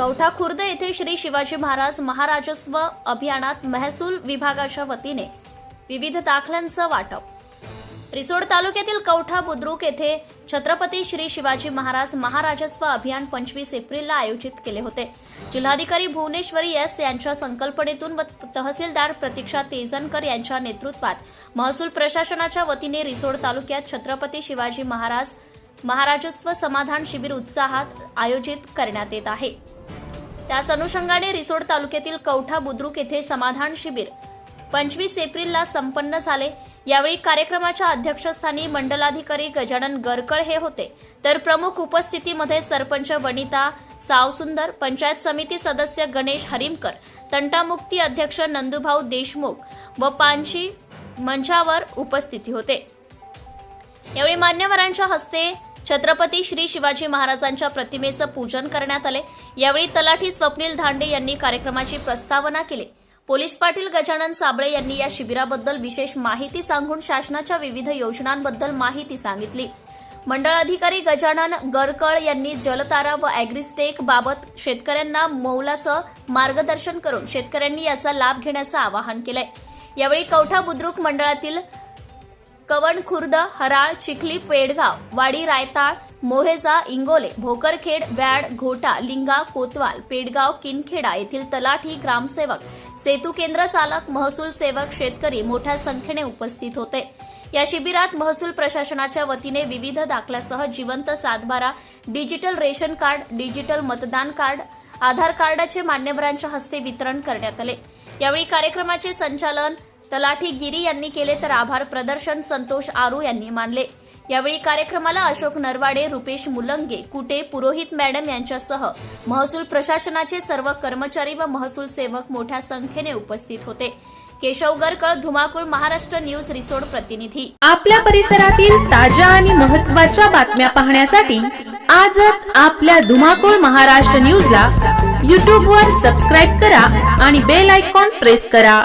कवठा खुर्द येथे श्री शिवाजी महाराज महाराजस्व अभियानात महसूल विभागाच्या वतीने विविध दाखल्यांचं वाटप. रिसोड तालुक्यातील कवठा बुद्रुक येथे छत्रपती श्री शिवाजी महाराज महाराजस्व अभियान पंचवीस एप्रिलला आयोजित केले होते. जिल्हाधिकारी भुवनेश्वरी एस यांच्या संकल्पनेतून व तहसीलदार प्रतीक्षा तेजनकर यांच्या नेतृत्वात महसूल प्रशासनाच्या वतीने रिसोड तालुक्यात छत्रपती शिवाजी महाराज महाराजस्व समाधान शिबिर उत्साहात आयोजित करण्यात येत आहे. त्याच अनुषंगाने रिसोड तालुक्यातील कवठा बुद्रुक येथे समाधान शिबिर पंचवीस एप्रिलला संपन्न झाले. यावेळी कार्यक्रमाच्या अध्यक्षस्थानी मंडलाधिकारी गजानन गरकळ हे होते. तर प्रमुख उपस्थितीमध्ये सरपंच वनिता सावसुंदर पंचायत समिती सदस्य गणेश हरिमकर तंटामुक्ती अध्यक्ष नंदुभाऊ देशमुख व पानशी मंचावर उपस्थिती होते. यावेळी मान्यवरांच्या हस्ते छत्रपती श्री शिवाजी महाराजांच्या प्रतिमेचं पूजन करण्यात आले. यावेळी तलाठी स्वप्नील धांडे यांनी कार्यक्रमाची प्रस्तावना केली. पोलीस पाटील गजानन साबळे यांनी या शिबिराबद्दल विशेष माहिती सांगून शासनाच्या विविध योजनांबद्दल माहिती सांगितली. मंडळ अधिकारी गजानन गरकळ यांनी जलतारा व अॅग्रिस्टेक बाबत शेतकऱ्यांना मौलाचं मार्गदर्शन करून शेतकऱ्यांनी याचा लाभ घेण्याचं आवाहन केलंय. यावेळी कवठा बुद्रुक मंडळातील कवण खुर्द हराळ चिखली पेडगाव वाडी रायताळ मोहेजा इंगोले भोकरखेड व्याड घोटा लिंगा कोतवाल पेडगाव किनखेडा येथील तलाठी ग्रामसेवक सेतू केंद्र चालक महसूल सेवक शेतकरी मोठ्या संख्येने उपस्थित होते. या शिबिरात महसूल प्रशासनाच्या वतीने विविध दाखल्यासह जिवंत सातबारा डिजिटल रेशन कार्ड डिजिटल मतदान कार्ड आधार कार्डाचे मान्यवरांच्या हस्ते वितरण करण्यात आले. यावेळी कार्यक्रमाचे संचालन तलाठी गिरी यांनी केले तर आभार प्रदर्शन संतोष आरू यांनी मानले. यावेळी कार्यक्रमाला अशोक नरवाडे रुपेश मुलंगे कुटे पुरोहित मॅडम यांच्यासह महसूल प्रशासनाचे सर्व कर्मचारी व महसूल सेवक मोठ्या संख्येने उपस्थित होते. केशव गरकळ धुमाकूळ महाराष्ट्र न्यूज रिसोड प्रतिनिधी. आपल्या परिसरातील ताज्या आणि महत्त्वाच्या बातम्या पाहण्यासाठी आजच आपल्या धुमाकूळ महाराष्ट्र न्यूजला यूट्यूबवर सबस्क्राईब करा आणि बेल आयकॉन प्रेस करा.